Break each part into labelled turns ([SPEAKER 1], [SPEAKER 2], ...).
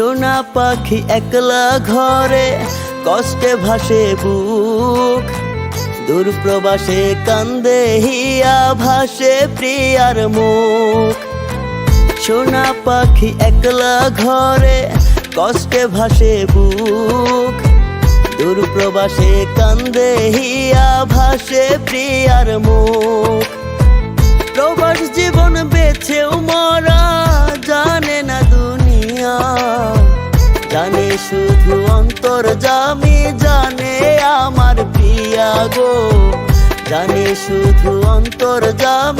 [SPEAKER 1] সোনা পাখি একলা ঘরে, কষ্টে ভাসে বুক। দূর প্রবাসে কান্দে হিয়া ভাসে প্রিয়ার মুখ। সোনা পাখি একলা ঘরে, কষ্টে ভাসে বুক। দূর প্রবাসে কান্দে হিয়া ভাসে প্রিয়ার মুখ। প্রবাস জীবন বেছেও মরা অন্তর জামি জানে আমার পিয়া গো। জানে শুধু অন্তর জামি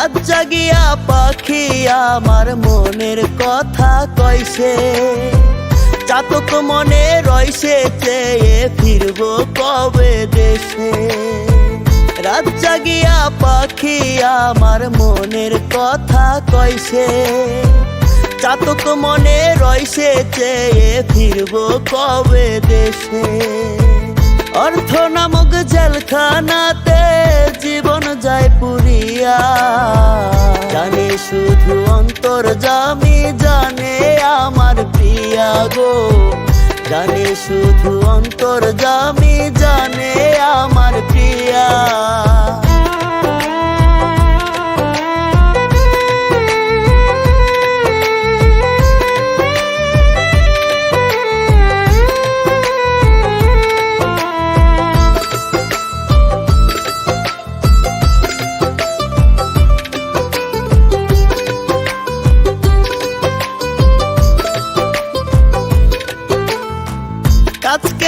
[SPEAKER 1] রাত জাগিয়া পাখি আমার মনের কথা কইছে চাতক মনে রইছে চেয়ে ফিরবো কবে দেশে। রাত জাগিয়া পাখি আমার মনের কথা কইছে চাতক মনে রইছে চেয়ে ফিরবো কবে দেশে। অর্থ নামক জেলখানাতে জীবন যায় পুরিয়া। জানে শুধু অন্তর, জামি জানে আমার প্রিয়া গো। জানে শুধু অন্তর, জামি জানে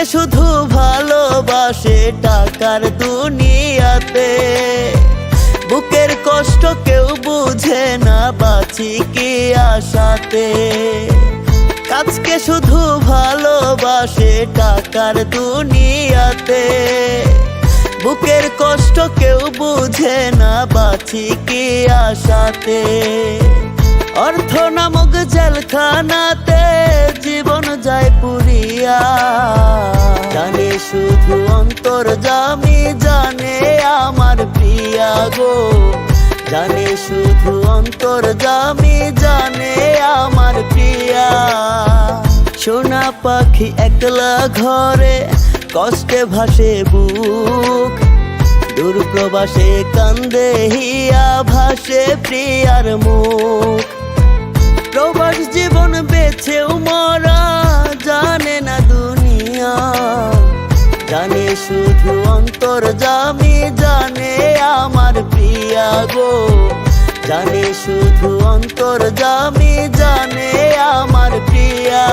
[SPEAKER 1] শুধু ভালোবাসে টাকার দুনিয়াতে। বুকের কষ্ট কেউ বুঝে না, বাঁচি কি আশাতে। কাজকে শুধু ভালোবাসে টাকার দুনিয়াতে। বুকের কষ্ট কেউ বুঝে না, বাঁচি কি আশাতে। অর্থ নামক জেলখানাতে জীবন যায় পুরিয়া। শুধু অন্তর জামি জানে আমার প্রিয়া গো। জানে শুধু অন্তর জামি জানে আমার প্রিয়া। সোনা পাখি একলা ঘরে কষ্টে ভাসে বুক। দূর প্রবাসে কান্দে হিয়া ভাসে প্রিয়ার মুখ। জানে শুধু অন্তর জামি জানে আমার প্রিয়া গো। জানে শুধু অন্তর জামি জানে আমার প্রিয়া।